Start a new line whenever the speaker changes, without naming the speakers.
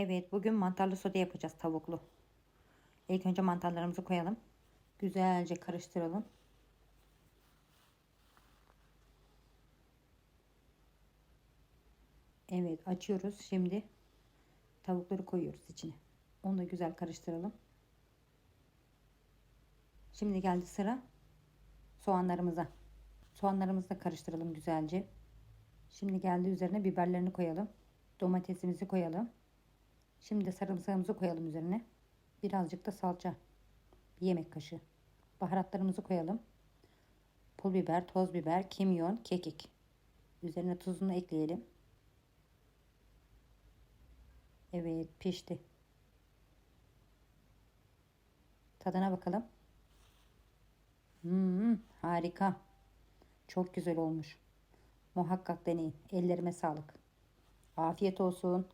Evet, bugün mantarlı soda yapacağız tavuklu. İlk önce mantarlarımızı koyalım. Güzelce karıştıralım. Evet, açıyoruz. Şimdi tavukları koyuyoruz içine. Onu da güzel karıştıralım. Şimdi geldi sıra soğanlarımıza. Soğanlarımızı da karıştıralım güzelce. Şimdi geldi üzerine biberlerini koyalım. Domatesimizi koyalım. Şimdi de sarımsağımızı koyalım üzerine. Birazcık da salça. Bir yemek kaşığı. Baharatlarımızı koyalım. Pul biber, toz biber, kimyon, kekik. Üzerine tuzunu ekleyelim. Evet pişti. Tadına bakalım. Hmm, harika. Çok güzel olmuş. Muhakkak deneyin. Ellerime sağlık. Afiyet olsun.